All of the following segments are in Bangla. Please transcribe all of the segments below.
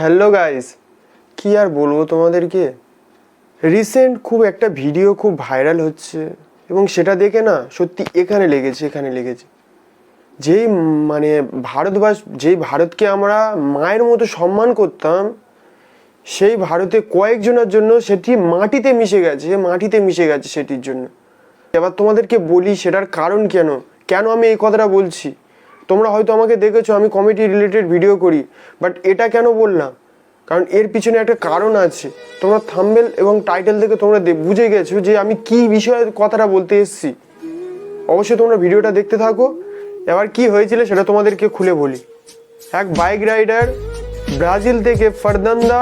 হ্যালো গাইস, কি আর বলব তোমাদেরকে? রিসেন্ট খুব একটা ভিডিও খুব ভাইরাল হচ্ছে এবং সেটা দেখে না সত্যি এখানে লেগেছে এখানে লেগেছে। যেই মানে ভারতবাস, যেই ভারতকে আমরা মায়ের মতো সম্মান করতাম, সেই ভারতে কয়েকজনের জন্য সেটি মাটিতে মিশে গেছে, মাটিতে মিশে গেছে সেটির জন্য। এবার তোমাদেরকে বলি সেটার কারণ কেন? কেন আমি এই কথাটা বলছি? তোমরা হয়তো আমাকে দেখেছ, আমি কমেডি রিলেটেড ভিডিও করি বাট এটা কেন বললাম কারণ এর পিছনে একটা কারণ আছে। তোমরা থাম্বেল এবং টাইটেল থেকে তোমরা বুঝে গেছো যে আমি কি বিষয়ে কথাটা বলতে এসেছি। অবশ্যই তোমরা ভিডিওটা দেখতে থাকো। এবার কি হয়েছিল সেটা তোমাদেরকে খুলে বলি। এক বাইক রাইডার ব্রাজিল থেকে ফারদান্দা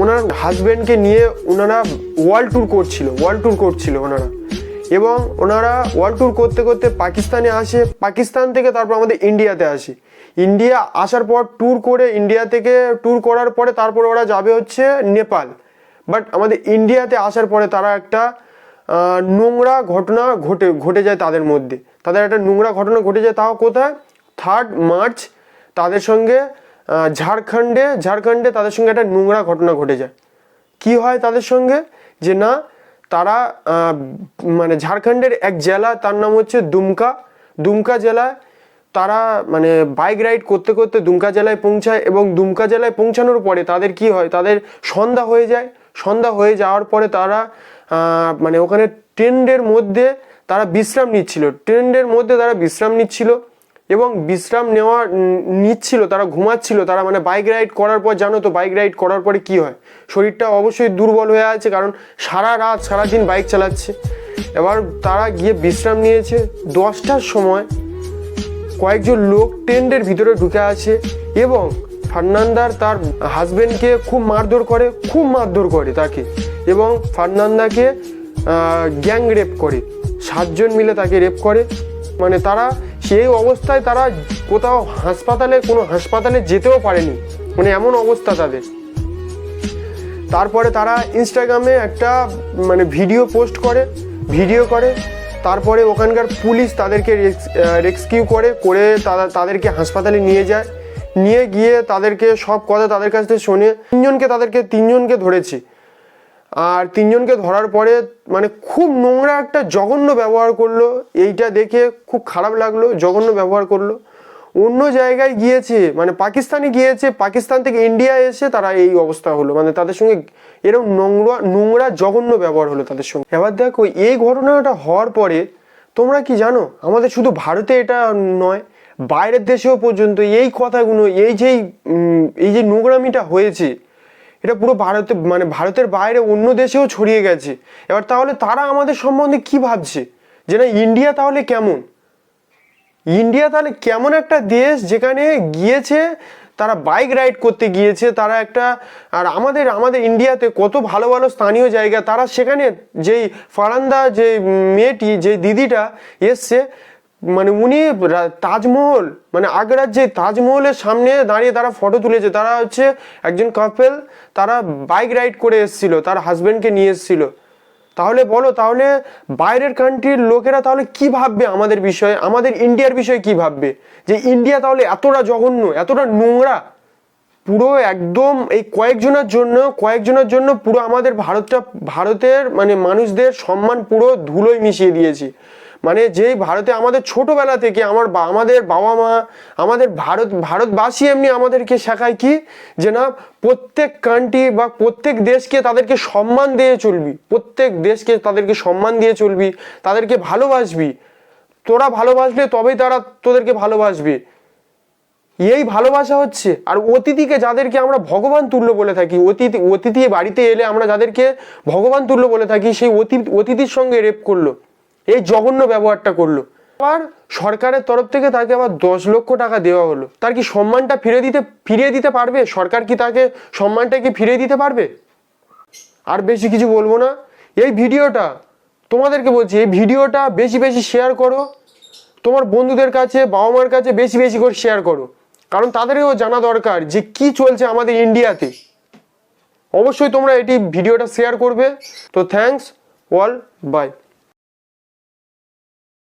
ওনার হাজব্যান্ডকে নিয়ে ওনারা ওয়ার্ল্ড ট্যুর করছিল ওয়ার্ল্ড ট্যুর করছিল ওনারা। এবং ওনারা ওয়ার্ল্ড ট্যুর করতে করতে পাকিস্তানে আসে। পাকিস্তান থেকে তারপর আমাদের ইন্ডিয়াতে আসে। ইন্ডিয়া আসার পর ট্যুর করে ইন্ডিয়া থেকে ট্যুর করার পরে তারপরে ওরা যাবে হচ্ছে নেপাল। বাট আমাদের ইন্ডিয়াতে আসার পরে তারা একটা নোংরা ঘটনা ঘটে ঘটে যায় তাদের মধ্যে। তাদের একটা নোংরা ঘটনা ঘটে যায় তাও কোথায়? থার্ড মার্চ তাদের সঙ্গে ঝাড়খণ্ডে ঝাড়খণ্ডে তাদের সঙ্গে একটা নোংরা ঘটনা ঘটে যায়। কি হয় তাদের সঙ্গে? যে না তারা মানে ঝাড়খণ্ডের এক জেলা, তার নাম হচ্ছে দুমকা। দুমকা জেলায় তারা মানে বাইক রাইড করতে করতে দুমকা জেলায় পৌঁছায় এবং দুমকা জেলায় পৌঁছানোর পরে তাদের কি হয়? তাদের সন্ধ্যা হয়ে যায়। সন্ধ্যা হয়ে যাওয়ার পরে তারা মানে ওখানে ট্রেন্ডের মধ্যে তারা বিশ্রাম নিচ্ছিল। ট্রেন্ডের মধ্যে তারা বিশ্রাম নিচ্ছিল। এবং বিশ্রাম নেওয়া নিচ্ছিল, তারা ঘুমাচ্ছিল, তারা মানে বাইক রাইড করার পর, জানো তো বাইক রাইড করার পরে কি হয়? শরীরটা অবশ্যই দুর্বল হয়ে আছে, কারণ সারা রাত, সারাদিন বাইক চালাচ্ছে। এবার তারা গিয়ে বিশ্রাম নিয়েছে। দশটার সময় কয়েকজন লোক টেন্টের ভিতরে ঢুকে আছে এবং ফার্নান্দার তার হাজবেন্ডকে খুব মারধর করে, খুব মারধর করে তাকে এবং ফার্নান্দাকে গ্যাং রেপ করে। সাতজন মিলে তাকে রেপ করে। মানে তারা সেই অবস্থায় তারা কোথাও হাসপাতালে, কোনো হাসপাতালে যেতেও পারেনি। মানে এমন অবস্থা তাদের। তারপরে তারা ইনস্টাগ্রামে একটা মানে ভিডিও পোস্ট করে ভিডিও করে। তারপরে ওখানকার পুলিশ তাদেরকে রেস্কিউ করে করে তারা, তাদেরকে হাসপাতালে নিয়ে যায়। নিয়ে গিয়ে তাদেরকে সব কথা তাদের কাছ থেকে শুনে তিনজনকে তাদেরকে, তিনজনকে ধরেছে। আর তিনজনকে ধরার পরে মানে খুব নোংরা একটা জঘন্য ব্যবহার করল। এইটা দেখে খুব খারাপ লাগল, জঘন্য ব্যবহার করল। অন্য জায়গায় গিয়েছে মানে পাকিস্তানে গিয়েছে, পাকিস্তান থেকে ইন্ডিয়া এসে তারা এই অবস্থা হলো। মানে তাদের সঙ্গে এরকম নোংরা নোংরা, জঘন্য ব্যবহার হলো তাদের সঙ্গে। এবার দেখো, এই ঘটনাটা হওয়ার পরে তোমরা কি জানো? আমাদের শুধু ভারতে এটা নয়, বাইরের দেশেও পর্যন্ত এই কথাগুলো, এই যেই এই যে নোংরামিটা হয়েছে এটা পুরো ভারতে মানে ভারতের বাইরে অন্য দেশেও ছড়িয়ে গেছে। এবার তাহলে তারা আমাদের সম্বন্ধে কি ভাবছে? যে না, ইন্ডিয়া তাহলে কেমন? ইন্ডিয়া তাহলে কেমন একটা দেশ যেখানে গিয়েছে, তারা বাইক রাইড করতে গিয়েছে, তারা একটা, আর আমাদের আমাদের ইন্ডিয়াতে কত ভালো ভালো স্থানীয় জায়গা, তারা সেখানে যেই ফারান্দা যে মেয়েটি, যে দিদিটা এসছে মানে উনি তাজমহল মানে আগ্রার যে তাজমহলের সামনে দাঁড়িয়ে তারা ফটো তুলেছে। তারা হচ্ছে একজন কাপেল তারা বাইক রাইড করে এসেছিল, তার হাজব্যান্ডকে নিয়ে এসেছিল। তাহলে বলো, তাহলে বাইরের কান্ট্রির লোকেরা তাহলে কি ভাববে আমাদের বিষয়ে? আমাদের ইন্ডিয়ার বিষয়ে কি ভাববে? যে ইন্ডিয়া তাহলে এতটা জঘন্য, এতটা নোংরা, পুরো একদম এই কয়েকজনের জন্য কয়েকজনের জন্য পুরো আমাদের ভারতটা, ভারতের মানে মানুষদের সম্মান পুরো ধুলোয় মিশিয়ে দিয়েছে। মানে যেই ভারতে আমাদের ছোটবেলা থেকে আমার আমাদের বাবা মা, আমাদের ভারত, ভারতবাসী এমনি আমাদেরকে শেখায় কি? যে না, প্রত্যেক কান্ট্রি বা প্রত্যেক দেশকে তাদেরকে সম্মান দিয়ে চলবি। প্রত্যেক দেশকে তাদেরকে সম্মান দিয়ে চলবি, তাদেরকে ভালোবাসবি। তোরা ভালোবাসলে তবেই তারা তোদেরকে ভালোবাসবে। এই ভালোবাসা হচ্ছে। আর অতিথিকে যাদেরকে আমরা ভগবান তুল্য বলে থাকি, অতিথি অতিথি বাড়িতে এলে আমরা যাদেরকে ভগবান তুল্য বলে থাকি, সেই অতি- অতিথির সঙ্গে রেপ করল। এই জঘন্য ব্যবহারটা করল। আবার সরকারের তরফ থেকে তাকে আবার দশ লক্ষ টাকা দেওয়া হলো। তার কি সম্মানটা ফিরে দিতে, ফিরিয়ে দিতে পারবে? সরকার কি তাকে সম্মানটা কি ফিরিয়ে দিতে পারবে? আর বেশি কিছু বলব না। এই ভিডিওটা তোমাদেরকে বলছি, এই ভিডিওটা বেশি বেশি শেয়ার করো। তোমার বন্ধুদের কাছে বাবা মার কাছে বেশি বেশি করে শেয়ার করো। কারণ তাদেরও জানা দরকার যে কি চলছে আমাদের ইন্ডিয়াতে। অবশ্যই তোমরা এটি ভিডিওটা শেয়ার করবে। তো থ্যাঙ্কস অল বাই